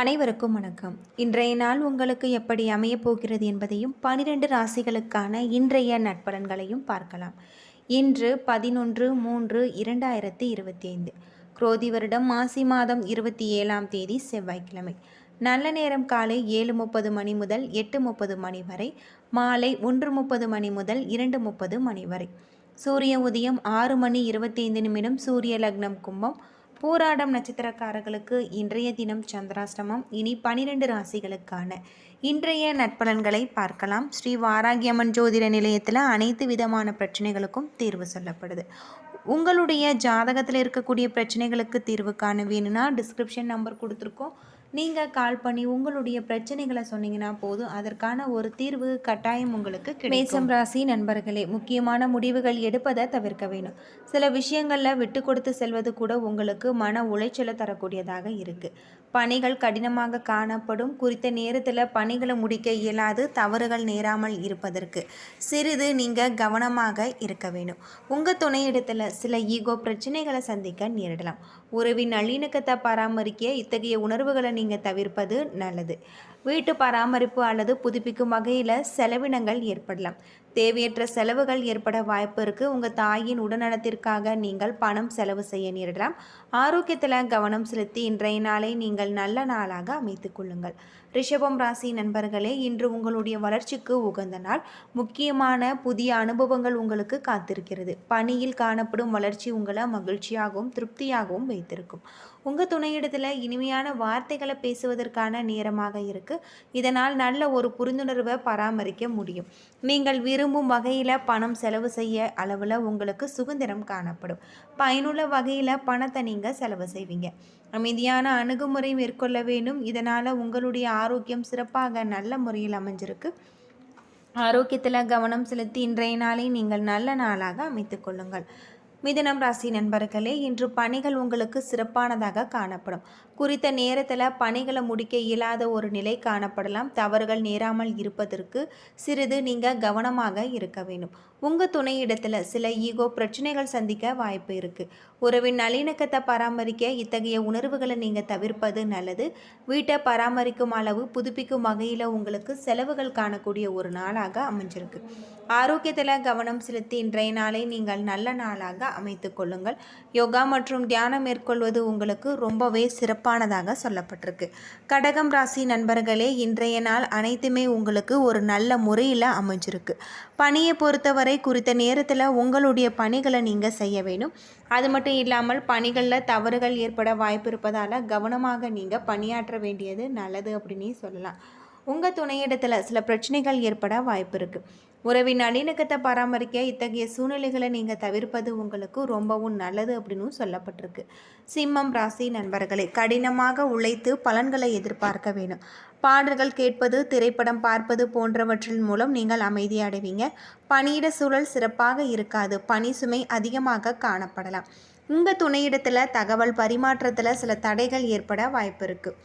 அனைவருக்கும் வணக்கம். இன்றைய நாள் உங்களுக்கு எப்படி அமையப் போகிறது என்பதையும் பனிரெண்டு ராசிகளுக்கான இன்றைய நட்பலன்களையும் பார்க்கலாம். இன்று பதினொன்று மூன்று இரண்டாயிரத்தி இருபத்தி ஐந்து குரோதி வருடம் மாசி மாதம் இருபத்தி ஏழாம் தேதி செவ்வாய்க்கிழமை. நல்ல நேரம் காலை ஏழு முப்பது மணி முதல் எட்டு முப்பது மணி வரை மாலை ஒன்று முப்பது மணி முதல் இரண்டு முப்பது மணி வரை. சூரிய உதயம் ஆறு மணி இருபத்தைந்து நிமிடம் சூரிய லக்னம் கும்பம் பூராடம் நட்சத்திரக்காரர்களுக்கு இன்றைய தினம் சந்திராஷ்டமம். இனி பனிரெண்டு ராசிகளுக்கான இன்றைய நட்பலன்களை பார்க்கலாம். ஸ்ரீ வாராகியம்மன் ஜோதிட நிலையத்தில் அனைத்து விதமான பிரச்சனைகளுக்கும் தீர்வு சொல்லப்படுது. உங்களுடைய ஜாதகத்தில் இருக்கக்கூடிய பிரச்சனைகளுக்கு தீர்வு காண வேணும்னா டிஸ்கிரிப்ஷன் நம்பர் கொடுத்துருக்கோம். நீங்கள் கால் பண்ணி உங்களுடைய பிரச்சனைகளை சொன்னீங்கன்னா போதும். அதற்கான ஒரு தீர்வு கட்டாயம் உங்களுக்கு மேசம் ராசி நண்பர்களே முக்கியமான முடிவுகள் எடுப்பதை தவிர்க்க வேணும் சில விஷயங்களில் விட்டு கொடுத்து செல்வது கூட உங்களுக்கு மன உளைச்சலை தரக்கூடியதாக இருக்குது பணிகள் கடினமாக காணப்படும். குறித்த நேரத்தில் பணிகளை முடிக்க இயலாது தவறுகள் நேராமல் இருப்பதற்கு. சிறிது நீங்கள் கவனமாக இருக்க வேணும் உங்கள் துணையிடத்தில் சில ஈகோ பிரச்சனைகளை சந்திக்க நேரிடலாம். உறவின் நல்லிணக்கத்தை பராமரிக்க இத்தகைய உணர்வுகளை நீங்கள் தவிர்ப்பது நல்லது. வீட்டு பராமரிப்பு அல்லது புதுப்பிக்கும் வகையில் செலவினங்கள் ஏற்படலாம். தேவையற்ற செலவுகள் ஏற்பட வாய்ப்பு இருக்குது உங்கள் தாயின் உடல்நலத்திற்காக நீங்கள் பணம் செலவு செய்ய நேரிடலாம். ஆரோக்கியத்தில் கவனம் செலுத்தி இன்றைய நாளை நீங்கள் நல்ல நாளாக அமைத்து கொள்ளுங்கள். ரிஷபம் ராசி நண்பர்களே இன்று உங்களுடைய வளர்ச்சிக்கு உகந்த நாள். முக்கியமான புதிய அனுபவங்கள் உங்களுக்கு காத்திருக்கிறது. பணியில் காணப்படும் வளர்ச்சி உங்களை மகிழ்ச்சியாகவும் திருப்தியாகவும் வைத்திருக்கும். உங்கள் துணையிடத்தில் இனிமையான வார்த்தைகளை பேசுவதற்கான நேரமாக இருக்குது இதனால் நல்ல ஒரு புரிந்துணர்வை பராமரிக்க முடியும். நீங்கள் விரும்பும் வகையில் பணம் செலவு செய்ய அளவில் உங்களுக்கு சுதந்திரம் காணப்படும். பயனுள்ள வகையில் பணத்தை நீங்கள் செலவு செய்வீங்க. அமைதியான அணுகுமுறை மேற்கொள்ள வேண்டும். இதனால் உங்களுடைய ஆரோக்கியம் சிறப்பாக நல்ல முறையில் அமைஞ்சிருக்கு. ஆரோக்கியத்தில் கவனம் செலுத்தி இன்றைய நாளை நீங்கள் நல்ல நாளாக அமைத்துக் கொள்ளுங்கள். மிதுனம் ராசி நண்பர்களே இன்று பணிகள் உங்களுக்கு சிறப்பானதாக காணப்படும். குறித்த நேரத்தில் பணிகளை முடிக்க இயலாத ஒரு நிலை காணப்படலாம். தவறுகள் நேராமல் இருப்பதற்கு சிறிது நீங்கள் கவனமாக இருக்க வேண்டும். உங்கள் துணையிடத்தில் சில ஈகோ பிரச்சனைகள் சந்திக்க வாய்ப்பு இருக்குது உறவின் நல்லிணக்கத்தை பராமரிக்க இத்தகைய உணர்வுகளை நீங்கள் தவிர்ப்பது நல்லது. வீட்டை பராமரிக்கும் அளவு புதுப்பிக்கும் வகையில் உங்களுக்கு செலவுகள் காணக்கூடிய ஒரு நாளாக அமைஞ்சிருக்கு. ஆரோக்கியத்தில் கவனம் செலுத்தி இன்றைய நாளை நீங்கள் நல்ல நாளாக அமைத்து கொள்ளுங்கள். யோகா மற்றும் தியானம் மேற்கொள்வது உங்களுக்கு ரொம்பவே சிறப்பானதாக சொல்லப்பட்டிருக்கு. கடகம் ராசி நண்பர்களே இன்றைய நாள் அனைத்துமே உங்களுக்கு ஒரு நல்ல முறையில் அமைஞ்சிருக்கு. பணியை பொறுத்தவரை குறித்த நேரத்தில் உங்களுடைய பணிகளை நீங்கள் செய்ய வேணும் அது மட்டும் இல்லாமல் பணிகளில் தவறுகள் ஏற்பட வாய்ப்பு இருப்பதால் கவனமாக நீங்கள் பணியாற்ற வேண்டியது நல்லது அப்படின்னு சொல்லலாம். உங்கள் துணையிடத்தில் சில பிரச்சனைகள் ஏற்பட வாய்ப்பு இருக்குது உறவின் நல்லிணக்கத்தை பராமரிக்க இத்தகைய சூழ்நிலைகளை நீங்கள் தவிர்ப்பது உங்களுக்கு ரொம்பவும் நல்லது அப்படின்னு சொல்லப்பட்டிருக்கு. சிம்மம் ராசி நண்பர்களே கடினமாக உழைத்து பலன்களை எதிர்பார்க்க வேணும். பாடல்கள் கேட்பது திரைப்படம் பார்ப்பது போன்றவற்றின் மூலம் நீங்கள் அமைதி அடைவீங்க. பணியிட சூழல் சிறப்பாக இருக்காது. பணி சுமை அதிகமாக காணப்படலாம். உங்கள் துணையிடத்தில் தகவல் பரிமாற்றத்தில் சில தடைகள் ஏற்பட வாய்ப்பு இருக்குது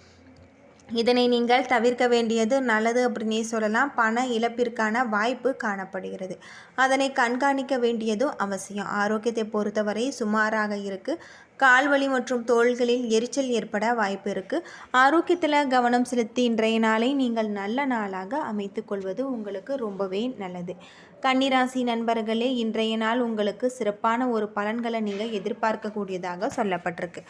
இதனை நீங்கள் தவிர்க்க வேண்டியது நல்லது அப்படின்னே சொல்லலாம். பண இழப்பிற்கான வாய்ப்பு காணப்படுகிறது. அதனை கண்காணிக்க வேண்டியதும் அவசியம். ஆரோக்கியத்தை பொறுத்தவரை சுமாராக இருக்குது கால்வலி மற்றும் தோள்களில் எரிச்சல் ஏற்பட வாய்ப்பு இருக்குது ஆரோக்கியத்தில் கவனம் செலுத்தி இன்றைய நாளை நீங்கள் நல்ல நாளாக அமைத்து கொள்வது உங்களுக்கு ரொம்பவே நல்லது. கன்னிராசி நண்பர்களே இன்றைய நாள் உங்களுக்கு சிறப்பான ஒரு பலன்களை நீங்கள் எதிர்பார்க்கக்கூடியதாக சொல்லப்பட்டிருக்கு.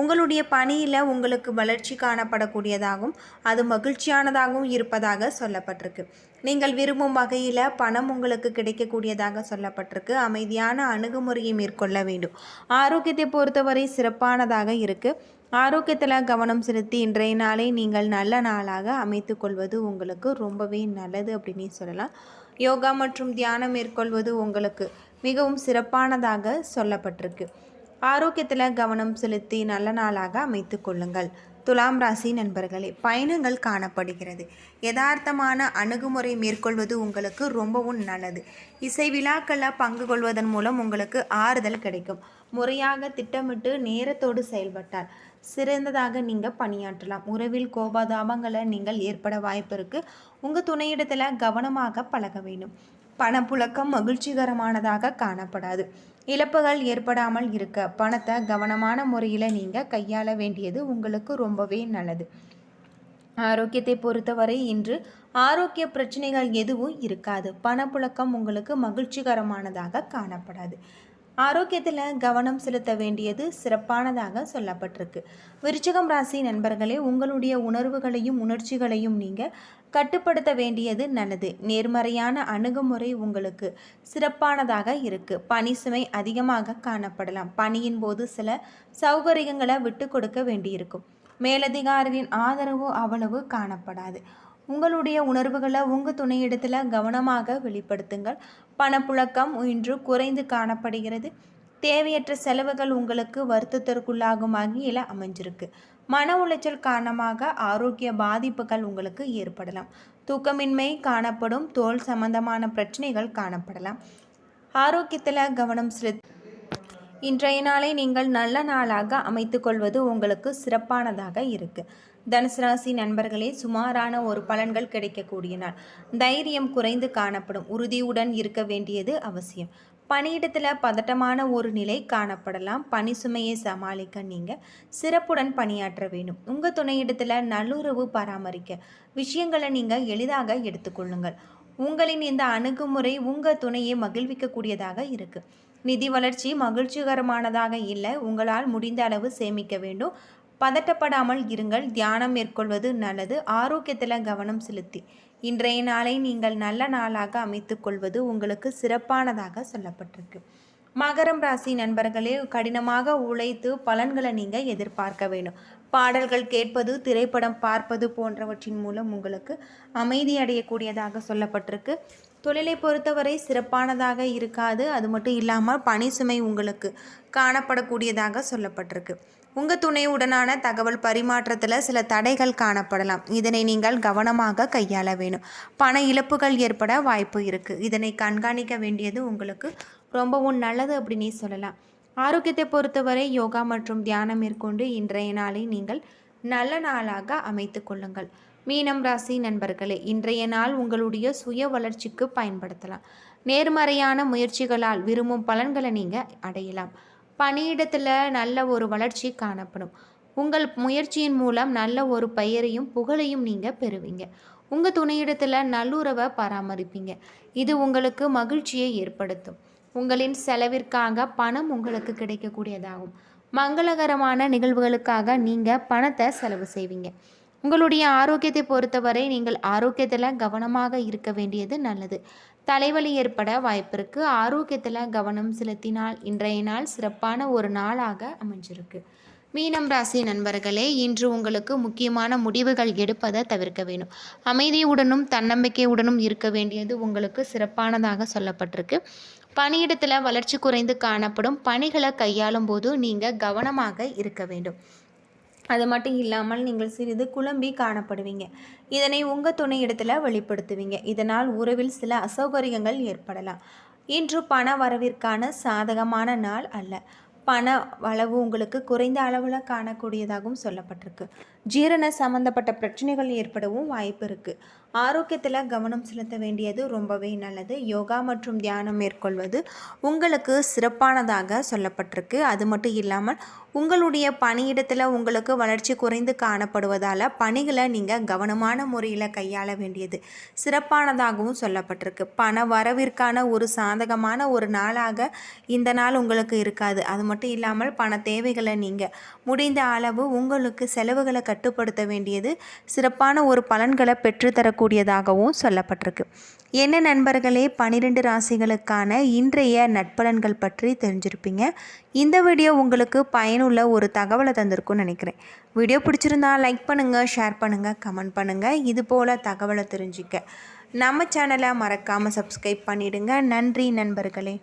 உங்களுடைய பணியில் உங்களுக்கு வளர்ச்சி காணப்படக்கூடியதாகவும் அது மகிழ்ச்சியானதாகவும் இருப்பதாக சொல்லப்பட்டிருக்கு. நீங்கள் விரும்பும் வகையில் பணம் உங்களுக்கு கிடைக்கக்கூடியதாக சொல்லப்பட்டிருக்கு. அமைதியான அணுகுமுறையை மேற்கொள்ள வேண்டும். ஆரோக்கியத்தை பொறுத்தவரை சிறப்பானதாக இருக்குது ஆரோக்கியத்தில் கவனம் செலுத்தி இன்றைய நாளை நீங்கள் நல்ல நாளாக அமைத்து கொள்வது உங்களுக்கு ரொம்பவே நல்லது அப்படின்னு சொல்லலாம். யோகா மற்றும் தியானம் மேற்கொள்வது உங்களுக்கு மிகவும் சிறப்பானதாக சொல்லப்பட்டிருக்கு. ஆரோக்கியத்தில் கவனம் செலுத்தி நல்ல நாளாக அமைத்து கொள்ளுங்கள். துலாம் ராசி நண்பர்களே பயணங்கள் காணப்படுகிறது. யதார்த்தமான அணுகுமுறை மேற்கொள்வது உங்களுக்கு ரொம்பவும் நல்லது. இசை விழாக்களில் பங்கு கொள்வதன் மூலம் உங்களுக்கு ஆறுதல் கிடைக்கும். முறையாக திட்டமிட்டு நேரத்தோடு செயல்பட்டால் சிறந்ததாக நீங்கள் பணியாற்றலாம். உறவில் கோபாதாபங்களை நீங்கள் ஏற்பட வாய்ப்பு இருக்குது உங்கள் துணையிடத்தில் கவனமாக பழக வேண்டும். பணப்புழக்கம் மகிழ்ச்சிகரமானதாக காணப்படாது. இழப்புகள் ஏற்படாமல் இருக்க பணத்தை கவனமான முறையில் நீங்கள் கையாள வேண்டியது உங்களுக்கு ரொம்பவே நல்லது. ஆரோக்கியத்தை பொறுத்தவரை இன்று ஆரோக்கிய பிரச்சனைகள் எதுவும் இருக்காது. பணப்புழக்கம் உங்களுக்கு மகிழ்ச்சிகரமானதாக காணப்படாது. ஆரோக்கியத்தில் கவனம் செலுத்த வேண்டியது சிறப்பானதாக சொல்லப்பட்டிருக்கு. விருச்சிகம் ராசி நண்பர்களே உங்களுடைய உணர்வுகளையும் உணர்ச்சிகளையும் நீங்கள் கட்டுப்படுத்த வேண்டியது நல்லது. நேர்மறையான அணுகுமுறை உங்களுக்கு சிறப்பானதாக இருக்குது பனி சுமை அதிகமாக காணப்படலாம். பணியின் போது சில சௌகரியங்களை விட்டு கொடுக்க வேண்டியிருக்கும். மேலதிகாரிகளின் ஆதரவு அவ்வளவு காணப்படாது. உங்களுடைய உணர்வுகளை உங்கள் துணையிடத்தில் கவனமாக வெளிப்படுத்துங்கள். பணப்புழக்கம் இன்று குறைந்து காணப்படுகிறது. தேவையற்ற செலவுகள் உங்களுக்கு வருத்தத்திற்குள்ளாகும் வகையில் அமைஞ்சிருக்கு. மன உளைச்சல் காரணமாக ஆரோக்கிய பாதிப்புகள் உங்களுக்கு ஏற்படலாம். தூக்கமின்மை காணப்படும். தோல் சம்பந்தமான பிரச்சனைகள் காணப்படலாம். ஆரோக்கியத்தில் கவனம் செலுத்த இன்றைய நாளை நீங்கள் நல்ல நாளாக அமைத்துக்கொள்வது உங்களுக்கு சிறப்பானதாக இருக்குது தனுசு ராசி நண்பர்களே சுமாரான ஒரு பலன்கள் கிடைக்கக்கூடிய நாள் தைரியம் குறைந்து காணப்படும். உறுதியுடன் இருக்க வேண்டியது அவசியம். பணியிடத்தில் பதட்டமான ஒரு நிலை காணப்படலாம். பணி சுமையை சமாளிக்க நீங்கள் சிறப்புடன் பணியாற்ற வேண்டும். உங்கள் துணையிடத்தில் நல்லுறவு பராமரிக்க விஷயங்களை நீங்கள் எளிதாக எடுத்துக்கொள்ளுங்கள். உங்களின் இந்த அணுகுமுறை உங்கள் துணையை மகிழ்விக்கக்கூடியதாக இருக்குது நிதி வளர்ச்சி மகிழ்ச்சிகரமானதாக இல்லை. உங்களால் முடிந்த அளவு சேமிக்க வேண்டும். பதட்டப்படாமல் இருங்கள். தியானம் மேற்கொள்வது நல்லது. ஆரோக்கியத்தில் கவனம் செலுத்தி. இன்றைய நாளை நீங்கள் நல்ல நாளாக அமைத்துக்கொள்வது உங்களுக்கு சிறப்பானதாக சொல்லப்பட்டிருக்கு. மகரம் ராசி நண்பர்களே கடினமாக உழைத்து பலன்களை நீங்கள் எதிர்பார்க்க வேண்டும். பாடல்கள் கேட்பது திரைப்படம் பார்ப்பது போன்றவற்றின் மூலம் உங்களுக்கு அமைதி அடையக்கூடியதாக சொல்லப்பட்டிருக்கு. தொழிலை பொறுத்தவரை சிறப்பானதாக இருக்காது. அது மட்டும் இல்லாமல் பணி சுமை உங்களுக்கு காணப்படக்கூடியதாக சொல்லப்பட்டிருக்கு. உங்கள் துணையுடனான தகவல் பரிமாற்றத்தில் சில தடைகள் காணப்படலாம். இதனை நீங்கள் கவனமாக கையாள வேணும். பண இழப்புகள் ஏற்பட வாய்ப்பு இருக்குது இதனை கண்காணிக்க வேண்டியது உங்களுக்கு ரொம்பவும் நல்லது அப்படின்னே சொல்லலாம். ஆரோக்கியத்தை பொறுத்தவரை யோகா மற்றும் தியானம் மேற்கொண்டு இன்றைய நாளை நீங்கள் நல்ல நாளாக அமைத்து கொள்ளுங்கள். மீனம் ராசி நண்பர்களே இன்றைய நாள் உங்களுடைய சுய வளர்ச்சிக்கு பயன்படுத்தலாம். நேர்மறையான முயற்சிகளால் விரும்பும் பலன்களை நீங்கள் அடையலாம். பணியிடத்தில் நல்ல ஒரு வளர்ச்சி காணப்படும். உங்கள் முயற்சியின் மூலம் நல்ல ஒரு பெயரையும் புகழையும் நீங்கள் பெறுவீங்க. உங்கள் துணையிடத்தில் நல்லுறவை பராமரிப்பீங்க. இது உங்களுக்கு மகிழ்ச்சியை ஏற்படுத்தும். உங்களின் செலவிற்காக பணம் உங்களுக்கு கிடைக்கக்கூடியதாகும். மங்களகரமான நிகழ்வுகளுக்காக நீங்கள் பணத்தை செலவு செய்வீங்க. உங்களுடைய ஆரோக்கியத்தை பொறுத்தவரை நீங்கள் ஆரோக்கியத்தில் கவனமாக இருக்க வேண்டியது நல்லது. தலைவலி ஏற்பட வாய்ப்பிருக்கு ஆரோக்கியத்தில் கவனம் செலுத்தினால் இன்றைய நாள் சிறப்பான ஒரு நாளாக அமைஞ்சிருக்கு. மீனம் ராசி நண்பர்களே இன்று உங்களுக்கு முக்கியமான முடிவுகள் எடுப்பதை தவிர்க்க வேண்டும். அமைதியுடனும் தன்னம்பிக்கையுடனும் இருக்க வேண்டியது உங்களுக்கு சிறப்பானதாக சொல்லப்பட்டிருக்கு. பணியிடத்தில் வளர்ச்சி குறைந்து காணப்படும். பணிகளை கையாளும் போது நீங்கள் கவனமாக இருக்க வேண்டும். அது மட்டும் இல்லாமல் நீங்கள் சிறிது குழம்பி காணப்படுவீங்க. இதனை உங்கள் துணை இடத்துல வெளிப்படுத்துவீங்க. இதனால் உறவில் சில அசௌகரியங்கள் ஏற்படலாம். இன்று பண வரவிற்கான சாதகமான நாள் அல்ல. பண வளவு உங்களுக்கு குறைந்த அளவில் காணக்கூடியதாகவும் சொல்லப்பட்டிருக்கு. ஜீரண சம்மந்தப்பட்ட பிரச்சனைகள் ஏற்படவும் வாய்ப்பு இருக்குது ஆரோக்கியத்தில் கவனம் செலுத்த வேண்டியது ரொம்பவே நல்லது. யோகா மற்றும் தியானம் மேற்கொள்வது உங்களுக்கு சிறப்பானதாக சொல்லப்பட்டிருக்கு. அது மட்டும் இல்லாமல் உங்களுடைய பணியிடத்தில் உங்களுக்கு வளர்ச்சி குறைந்து காணப்படுவதால் பணிகளை நீங்கள் கவனமான முறையில் கையாள வேண்டியது சிறப்பானதாகவும் சொல்லப்பட்டிருக்கு. பண வரவிற்கான ஒரு சாதகமான ஒரு நாளாக இந்த நாள் உங்களுக்கு இருக்காது. அது மட்டும் இல்லாமல் பண தேவைகளை நீங்கள் முடிந்த அளவு உங்களுக்கு செலவுகளை கட்டுப்படுத்த வேண்டியது சிறப்பான ஒரு பலன்களை பெற்றுத்தரக்கூடியதாகவும் சொல்லப்பட்டிருக்கு. என்ன நண்பர்களே பனிரெண்டு ராசிகளுக்கான இன்றைய நட்பலன்கள் பற்றி தெரிஞ்சிருப்பீங்க. இந்த வீடியோ உங்களுக்கு பயனுள்ள ஒரு தகவலை தந்திருக்கும்னு நினைக்கிறேன். வீடியோ பிடிச்சிருந்தா லைக் பண்ணுங்கள் ஷேர் பண்ணுங்கள் கமெண்ட் பண்ணுங்கள் இது போல் தகவலை தெரிஞ்சிக்க. நம்ம சேனலை மறக்காமல் சப்ஸ்கிரைப் பண்ணிவிடுங்க நன்றி நண்பர்களே.